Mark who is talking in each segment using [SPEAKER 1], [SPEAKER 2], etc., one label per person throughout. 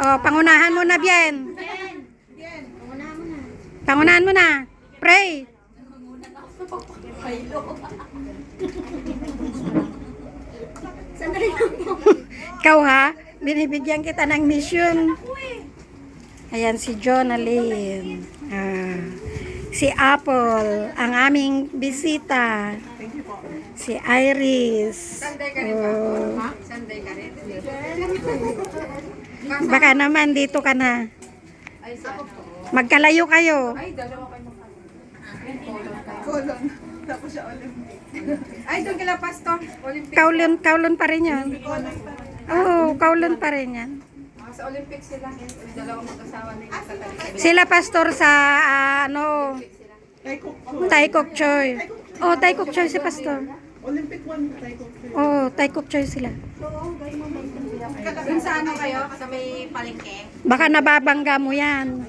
[SPEAKER 1] Oh, pangunahan mo na, Bien. Pangunahan mo na. Pray. Ikaw ha, binibigyan kita ng mission. Ayan si Jonalyn. Ah, si Apple, ang aming bisita. Si Iris. Oh. Baka naman dito ka na. Magkalayo kayo.
[SPEAKER 2] Colon. Tapos siya Olympic. Ay, doon kila Pastor. Olympic.
[SPEAKER 1] Kaulon, kaulon pa rin yan. Oo, kaulon pa rin yan.
[SPEAKER 2] Ah, sa Olympic sila. Dalawang mag-asawa na yung talikod.
[SPEAKER 1] Sila pastor sa ah, ano, Taikok Choy. Oh, Taikok Choy si pastor.
[SPEAKER 2] Olympic one tayo.
[SPEAKER 1] Oh, Taikok Choy sila.
[SPEAKER 2] Doon sa ano kayo? Sa may palengke?
[SPEAKER 1] Baka nababangga mo yan.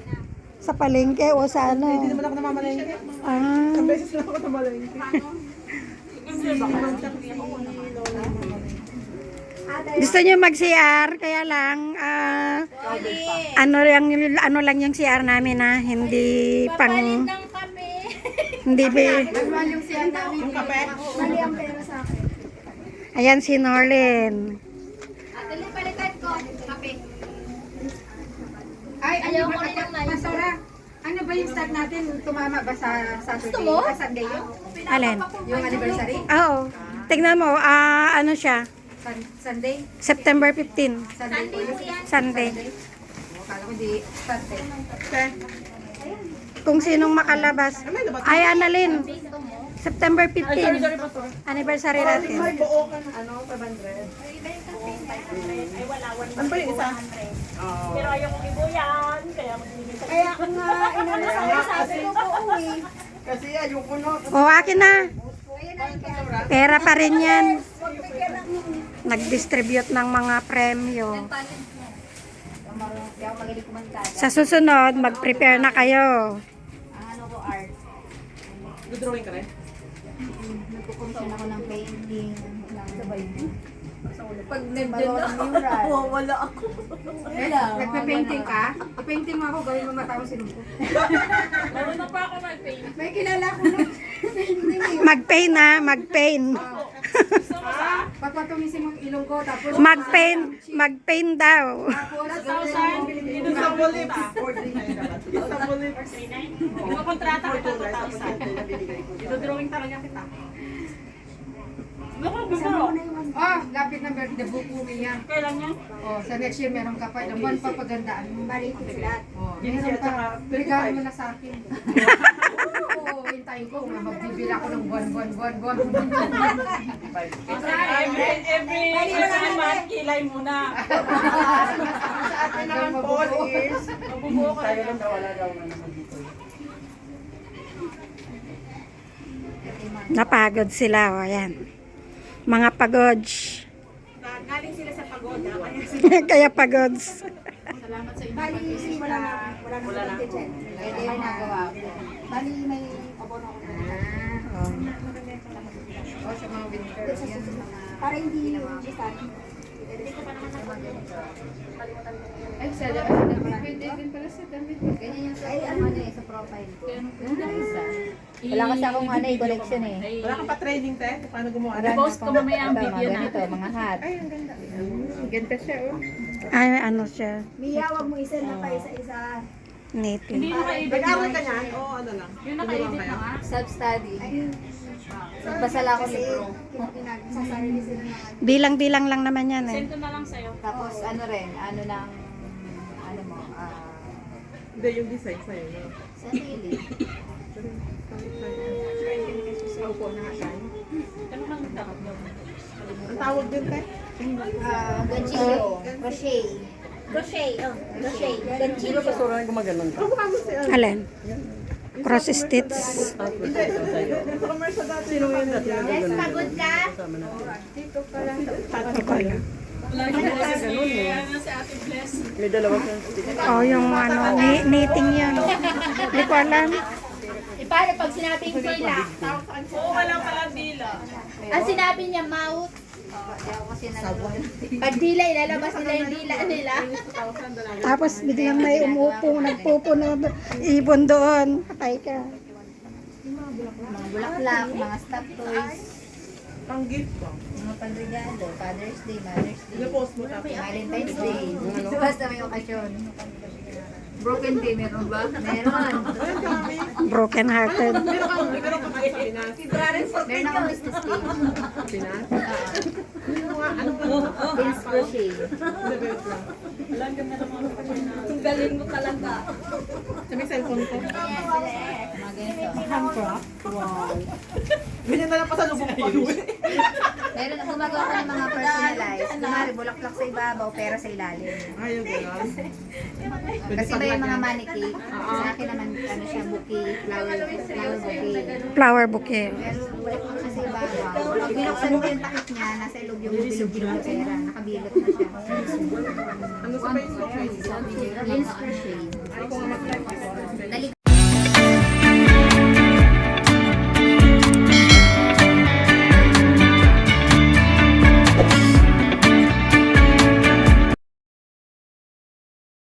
[SPEAKER 1] Sa palengke o sa ano.
[SPEAKER 2] Hindi naman ako namamalengke.
[SPEAKER 1] Ah,
[SPEAKER 2] Beses na ako namamalengke.
[SPEAKER 1] gusto niyo mag-CR, kaya lang, ah, ano, lang, ano lang yung CR namin na hindi pang, hindi be,
[SPEAKER 2] Yung kape?
[SPEAKER 1] Ayan si Norlin.
[SPEAKER 2] Ay, ayaw ko rin yung Pastora. Ano ba yung start natin? Tumama ba sa Saturday? Ah, Sunday yun?
[SPEAKER 1] Alin?
[SPEAKER 2] Yung anniversary?
[SPEAKER 1] Oo. Tignan mo, ah, ano siya?
[SPEAKER 2] Sun- Sunday?
[SPEAKER 1] September 15.
[SPEAKER 2] Sunday po yun?
[SPEAKER 1] Sunday.
[SPEAKER 2] Oh, Kala ko di Sunday.
[SPEAKER 1] Kung sinong makalabas. Ay, Annalyn. September 15. Anniversary natin.
[SPEAKER 2] Ano, 500? Ano ba yung isa?
[SPEAKER 3] Pero ayaw kong ibuyan, kaya magbibigay sa
[SPEAKER 4] Kaya ako nga, inano sa akin, sabi ko po, uwi.
[SPEAKER 2] Kasi ayoko na.
[SPEAKER 1] O, akin na. Pera pa rin yan. Nag-distribute ng mga premyo. Sa susunod, mag-prepare na kayo.
[SPEAKER 4] Ano ko, art.
[SPEAKER 2] Dudrawing ka rin?
[SPEAKER 4] Nagkukumpin ako ng painting. Sabay mo.
[SPEAKER 2] Pag
[SPEAKER 4] Malawang mural.
[SPEAKER 3] wala ako.
[SPEAKER 2] Nagpe-painting ka? I-painting mo ako, gawin mo mata ko sinumpo.
[SPEAKER 3] Marunong pa ako mag-paint.
[SPEAKER 4] May kilala ko na painting eh.
[SPEAKER 1] Mag-pain na, mag-pain.
[SPEAKER 2] Papatumisin mo yung ilong ko, tapos...
[SPEAKER 1] Mag-pain, mag-pain daw.
[SPEAKER 2] Tapos, gawin mo.
[SPEAKER 3] Sa bulips.
[SPEAKER 2] Sa bulips.
[SPEAKER 3] Yung kontrata kita 2,000. Idodrawing talaga kita. Naku, gusto mo.
[SPEAKER 2] Oh, lapit na birthday buko niya.
[SPEAKER 3] Kailan yan?
[SPEAKER 2] Oh, sa next year meron ka pa. Ilang buwan pa pagandaan mo.
[SPEAKER 4] Balik ko sila.
[SPEAKER 2] Oh, meron pa. Regalo mo na sa akin. Oo, hintayin ko. Nga magbibila ako ng buwan, buwan, buwan, buwan.
[SPEAKER 3] Every, every, every month, kilay muna.
[SPEAKER 2] Sa akin naman po is...
[SPEAKER 3] Mabubuo ka na.
[SPEAKER 1] Napagod sila, o yan. Mga pagods.
[SPEAKER 3] Galing sila sa pagoda.
[SPEAKER 1] Kaya pagods.
[SPEAKER 4] Bali, wala na, wala na wala budget. Ito yung nagawa ko. Bali, may abono ako na.
[SPEAKER 2] Oh, sa mga winter.
[SPEAKER 4] Sa. Para hindi basta.
[SPEAKER 2] Ay, sa Pwede din pala sa damit.
[SPEAKER 4] Ganyan yung ay, ano eh, sa profile ko. Wala kasi akong ano eh, collection eh.
[SPEAKER 2] Wala kang pa-training, te? Paano gumawa?
[SPEAKER 3] I-post ko mamaya ang video
[SPEAKER 4] ganito,
[SPEAKER 3] natin.
[SPEAKER 4] mga hat.
[SPEAKER 2] Ay, ang ganda. Ganda siya, oh.
[SPEAKER 1] Ay, ano siya.
[SPEAKER 4] Mia, wag mo isa na pa isa-isa.
[SPEAKER 3] Hindi
[SPEAKER 1] Native.
[SPEAKER 3] naka-edit
[SPEAKER 2] Nag-awal
[SPEAKER 3] na.
[SPEAKER 2] ka niyan? Oo, ano lang.
[SPEAKER 3] Yung naka-edit na nga.
[SPEAKER 4] Self-study. Nagbasa lang ako libro. Sasarili sila ng ano.
[SPEAKER 1] Bilang-bilang lang naman yan eh.
[SPEAKER 3] Send ko na lang sa'yo.
[SPEAKER 4] Tapos ano rin, ano ng, ano mo, ah,
[SPEAKER 2] Hindi, yung design sa'yo. no?
[SPEAKER 4] sarili.
[SPEAKER 2] Sa upo na nga tayo.
[SPEAKER 3] Ano bang tawag daw?
[SPEAKER 2] Ang tawag din, te?
[SPEAKER 4] Ah, ganchillo. Crochet. Crochet, oh. Crochet. Ganchillo.
[SPEAKER 2] Ang mukha mo si ano?
[SPEAKER 1] Alin? Cross stitch.
[SPEAKER 2] Yun?
[SPEAKER 4] Yes, pagod ka?
[SPEAKER 3] Wala na kasi ano si Ate Bless.
[SPEAKER 1] Oh, yung ano, ni- knitting yan. Hindi ko alam.
[SPEAKER 4] E paano pag sinabing pila?
[SPEAKER 3] Oo, wala pala dila.
[SPEAKER 4] Ang sinabi niya mouth, Pag dila, ilalabas nila yung dila nila.
[SPEAKER 1] Tapos biglang may umupo, nagpupo na ibon doon. Patay ka.
[SPEAKER 4] Mga bulaklak, mga stop toys,
[SPEAKER 5] Pang gift ko.
[SPEAKER 4] mga panregalo, Father's Day, Mother's Day,
[SPEAKER 5] I-post mo tapos.
[SPEAKER 4] Valentine's Day. Basta may okasyon. Broken day, meron ba? Meron.
[SPEAKER 1] Broken hearted.
[SPEAKER 5] Meron ka, meron ka kayo sa Pinas.
[SPEAKER 4] Meron akong business day.
[SPEAKER 5] Pinas? Ano nga, ano ba?
[SPEAKER 4] Pins crochet.
[SPEAKER 5] Develop lang. Sa may cellphone ko.
[SPEAKER 4] Mga ganito.
[SPEAKER 5] Ganyan na lang pa sa lubog pa.
[SPEAKER 4] Meron na gumagawa ko ng mga personalized. Kunwari, bulaklak sa ibabaw, pera sa ilalim.
[SPEAKER 5] Ayaw gano'n.
[SPEAKER 4] Kasi ba yung mga mannequin? Sa akin naman, ano siya, bouquet, flower, flower bouquet.
[SPEAKER 1] Flower bouquet.
[SPEAKER 4] Pero sa ibabaw. Pag binuksan mo yung takip niya, nasa ilog yung bilog-bilog na pera. Nakabilot na siya.
[SPEAKER 5] Ano sa Facebook? Kung mag-type ako.